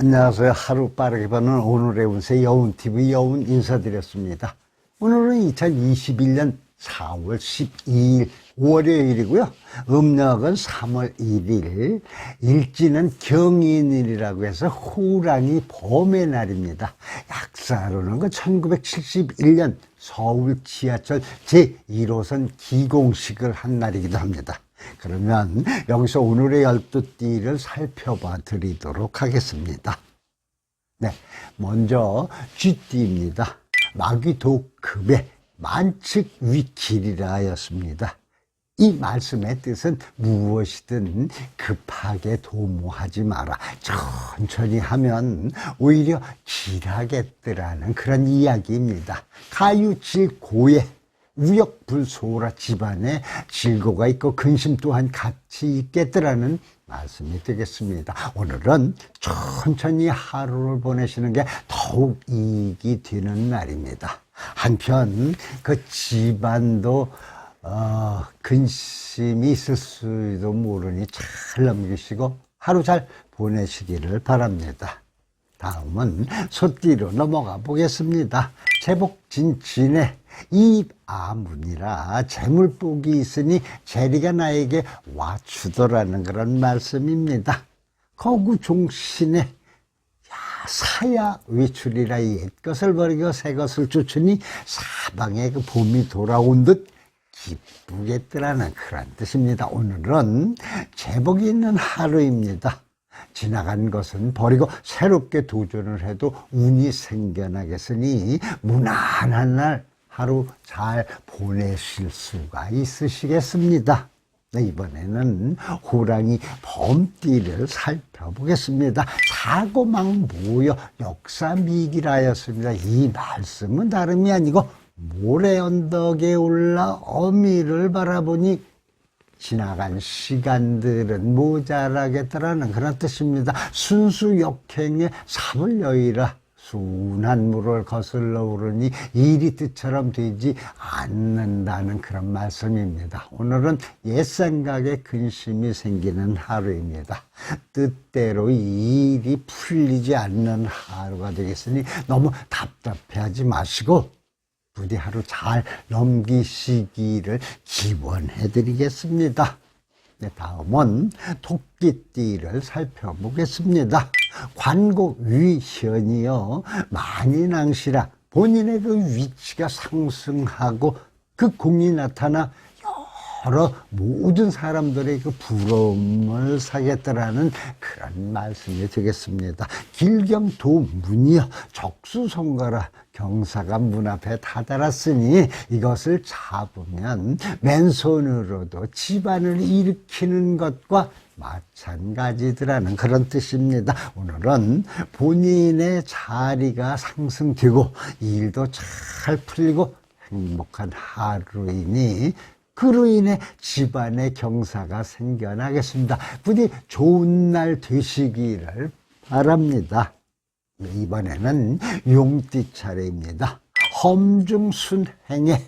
안녕하세요. 하루 빠르게 보는 오늘의 운세 여운TV 여운 인사드렸습니다. 오늘은 2021년 4월 12일 월요일이고요. 음력은 3월 1일, 일지는 경인일이라고 해서 호랑이 봄의 날입니다. 약사로는 그 1971년 서울 지하철 제1호선 기공식을 한 날이기도 합니다. 그러면 여기서 오늘의 열두 띠를 살펴봐 드리도록 하겠습니다. 네, 먼저 쥐띠입니다. 마귀독급의 만측 위길이라 하였습니다. 이 말씀의 뜻은 무엇이든 급하게 도모하지 마라. 천천히 하면 오히려 길하겠더라는 그런 이야기입니다. 가유질고의 우역불소라 집안에 질고가 있고 근심 또한 같이 있겠더라는 말씀이 되겠습니다. 오늘은 천천히 하루를 보내시는 게 더욱 이익이 되는 날입니다. 한편 그 집안도 어, 근심이 있을 수도 모르니 잘 넘기시고 하루 잘 보내시기를 바랍니다. 다음은 소띠로 넘어가 보겠습니다. 제복진진의 입아문이라 재물복이 있으니 재리가 나에게 와주더라는 그런 말씀입니다. 거구종신의 야, 사야 외출이라 옛 것을 버리고 새 것을 쫓으니 사방에 그 봄이 돌아온 듯 기쁘겠더라는 그런 뜻입니다. 오늘은 제복이 있는 하루입니다. 지나간 것은 버리고 새롭게 도전을 해도 운이 생겨나겠으니 무난한 날 하루 잘 보내실 수가 있으시겠습니다. 네, 이번에는 호랑이 범띠를 살펴보겠습니다. 사고막 모여 역사미기라였습니다. 이 말씀은 다름이 아니고 모래 언덕에 올라 어미를 바라보니 지나간 시간들은 모자라겠다라는 그런 뜻입니다. 순수 역행에 삽을 여의라 순한 물을 거슬러 오르니 일이 뜻처럼 되지 않는다는 그런 말씀입니다. 오늘은 옛 생각에 근심이 생기는 하루입니다. 뜻대로 일이 풀리지 않는 하루가 되겠으니 너무 답답해하지 마시고 부디 하루 잘 넘기시기를 기원해 드리겠습니다. 네, 다음은 토끼띠를 살펴보겠습니다. 관곡 위현이요. 낭시라 본인의 그 위치가 상승하고 그 공이 나타나 여러 모든 사람들의 그 부러움을 사겠다라는 그런 말씀이 되겠습니다. 길경도 문이여 적수성가라 경사가 문 앞에 다다랐으니 이것을 잡으면 맨손으로도 집안을 일으키는 것과 마찬가지더라는 그런 뜻입니다. 오늘은 본인의 자리가 상승되고 일도 잘 풀리고 행복한 하루이니 그로 인해 집안의 경사가 생겨나겠습니다. 부디 좋은 날 되시기를 바랍니다. 네, 이번에는 용띠 차례입니다. 험중순행에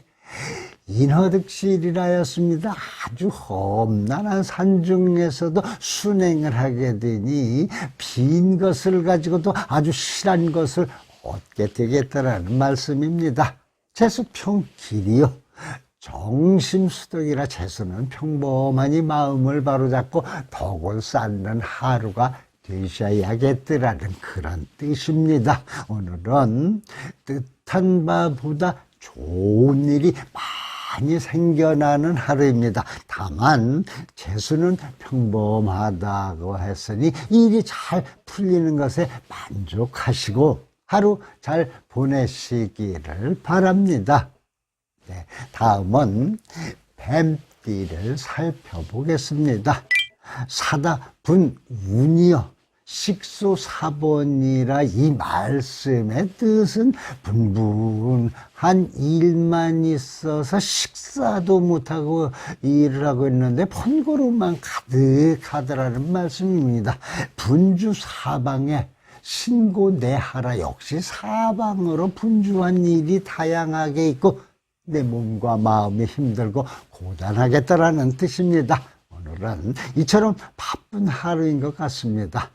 인허득실이라였습니다. 아주 험난한 산 중에서도 순행을 하게 되니 빈 것을 가지고도 아주 실한 것을 얻게 되겠다라는 말씀입니다. 재수평 길이요. 정심수덕이라 재수는 평범하니 마음을 바로잡고 덕을 쌓는 하루가 되셔야겠더라는 그런 뜻입니다. 오늘은 뜻한 바보다 좋은 일이 많이 생겨나는 하루입니다. 다만 재수는 평범하다고 했으니 일이 잘 풀리는 것에 만족하시고 하루 잘 보내시기를 바랍니다. 네, 다음은 뱀띠를 살펴보겠습니다. 사다 분 운이여 식소사본이라 이 말씀의 뜻은 분분한 일만 있어서 식사도 못하고 일을 하고 있는데 번거로움만 가득하더라는 말씀입니다. 분주 사방에 신고 내하라 역시 사방으로 분주한 일이 다양하게 있고 내 몸과 마음이 힘들고 고단하겠다라는 뜻입니다. 오늘은 이처럼 바쁜 하루인 것 같습니다.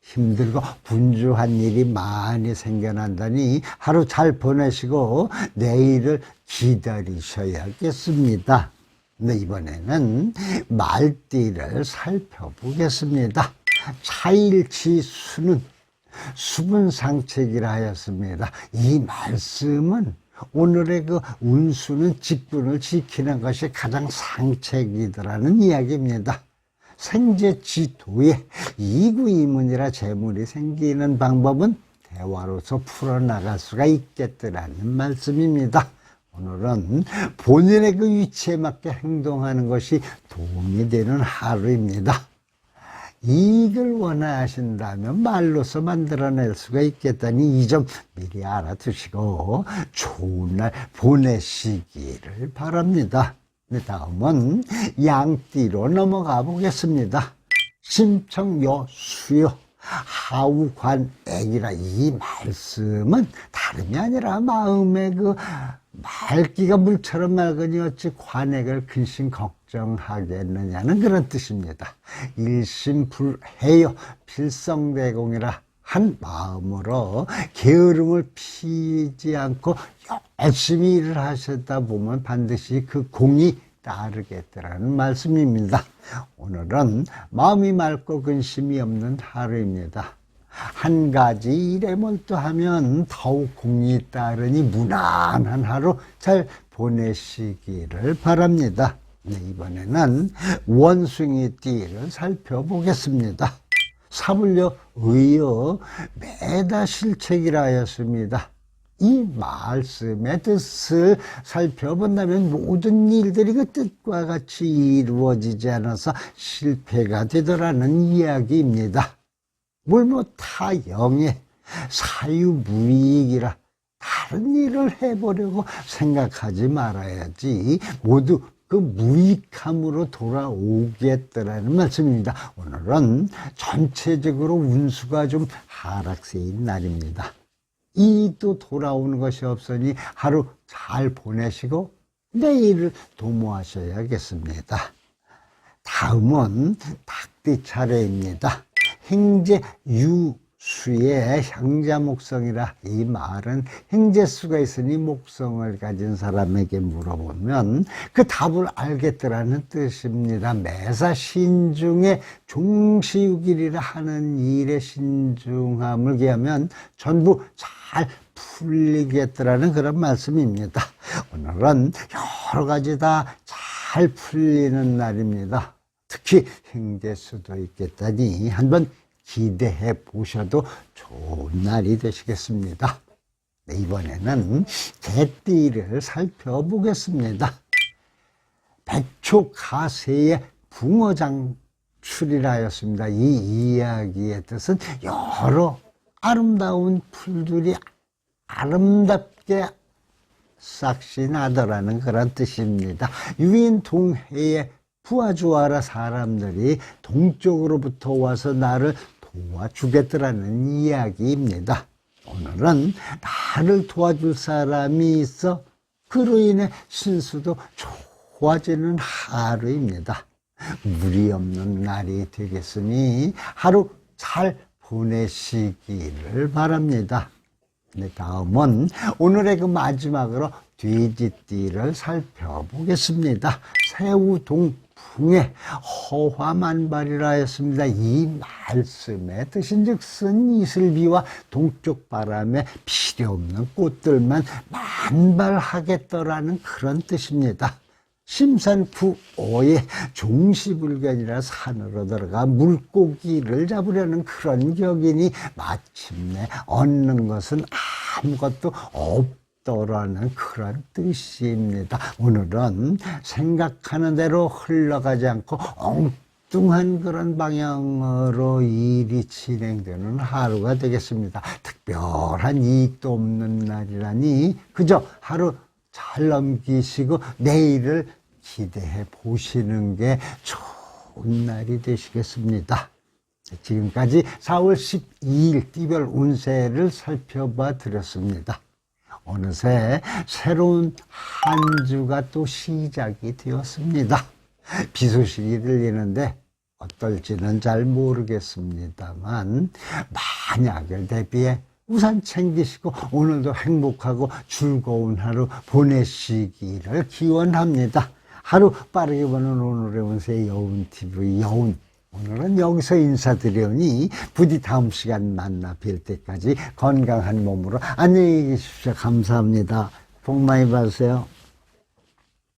힘들고 분주한 일이 많이 생겨난다니 하루 잘 보내시고 내일을 기다리셔야겠습니다. 네, 이번에는 말띠를 살펴보겠습니다. 차일지수는 수분 상책이라 하였습니다. 이 말씀은 오늘의 그 운수는 직분을 지키는 것이 가장 상책이더라는 이야기입니다. 생제지도에 이구이문이라 재물이 생기는 방법은 대화로서 풀어나갈 수가 있겠더라는 말씀입니다. 오늘은 본인의 그 위치에 맞게 행동하는 것이 도움이 되는 하루입니다. 이익을 원하신다면 말로서 만들어낼 수가 있겠다니 이 점 미리 알아두시고 좋은 날 보내시기를 바랍니다. 네, 다음은 양띠로 넘어가 보겠습니다. 심청여 수요 하우관액이라 이 말씀은 다름이 아니라 마음의 그 맑기가 물처럼 맑으니 어찌 관액을 근심 걱정하겠느냐는 그런 뜻입니다. 일심불해요 필성대공이라 한 마음으로 게으름을 피지 않고 열심히 일을 하셨다 보면 반드시 그 공이 따르겠더라는 말씀입니다. 오늘은 마음이 맑고 근심이 없는 하루입니다. 한 가지 일에 몰두하면 더욱 공이 따르니 무난한 하루 잘 보내시기를 바랍니다. 네, 이번에는 원숭이 띠를 살펴보겠습니다. 사불려 의여 매다 실책이라 하였습니다. 이 말씀의 뜻을 살펴본다면 모든 일들이 그 뜻과 같이 이루어지지 않아서 실패가 되더라는 이야기입니다. 물뭐 타영의 사유무익이라 다른 일을 해보려고 생각하지 말아야지 모두 그 무익함으로 돌아오겠다라는 말씀입니다. 오늘은 전체적으로 운수가 좀 하락세인 날입니다. 이도 돌아오는 것이 없으니 하루 잘 보내시고 내일을 도모하셔야겠습니다. 다음은 닭띠 차례입니다. 행제 유수의 향자 목성이라 이 말은 행제수가 있으니 목성을 가진 사람에게 물어보면 그 답을 알겠더라는 뜻입니다. 매사 신중에 종시육일이라 하는 일에 신중함을 기하면 전부 잘 풀리겠더라는 그런 말씀입니다. 오늘은 여러 가지 다 잘 풀리는 날입니다. 특히 행제수도 있겠다니 한번 기대해 보셔도 좋은 날이 되시겠습니다. 네, 이번에는 개띠를 살펴보겠습니다. 백초가세의 붕어장출이라 하였습니다. 이 이야기의 뜻은 여러 아름다운 풀들이 아름답게 싹시 나더라는 그런 뜻입니다. 유인 동해의 부하주하라 사람들이 동쪽으로부터 와서 나를 도와주겠더라는 이야기입니다. 오늘은 나를 도와줄 사람이 있어 그로 인해 신수도 좋아지는 하루입니다. 무리 없는 날이 되겠으니 하루 잘 보내시기를 바랍니다. 네, 다음은 오늘의 그 마지막으로 돼지띠를 살펴보겠습니다. 새우동 풍의 허화만발이라 했습니다. 이 말씀의 뜻인즉슨 이슬비와 동쪽 바람에 필요 없는 꽃들만 만발하겠더라는 그런 뜻입니다. 심산부오의 종시불견이라 산으로 들어가 물고기를 잡으려는 그런 격이니 마침내 얻는 것은 아무것도 없 더라는 그런 뜻입니다. 오늘은 생각하는 대로 흘러가지 않고 엉뚱한 그런 방향으로 일이 진행되는 하루가 되겠습니다. 특별한 이익도 없는 날이라니 그저 하루 잘 넘기시고 내일을 기대해 보시는 게 좋은 날이 되시겠습니다. 지금까지 4월 12일 띠별 운세를 살펴봐 드렸습니다. 어느새 새로운 한 주가 또 시작이 되었습니다. 비 소식이 들리는데 어떨지는 잘 모르겠습니다만 만약을 대비해 우산 챙기시고 오늘도 행복하고 즐거운 하루 보내시기를 기원합니다. 하루 빠르게 보는 오늘의 운세 여운TV 여운 오늘은 여기서 인사드려니 부디 다음 시간 만나 뵐 때까지 건강한 몸으로 안녕히 계십시오. 감사합니다. 복 많이 받으세요.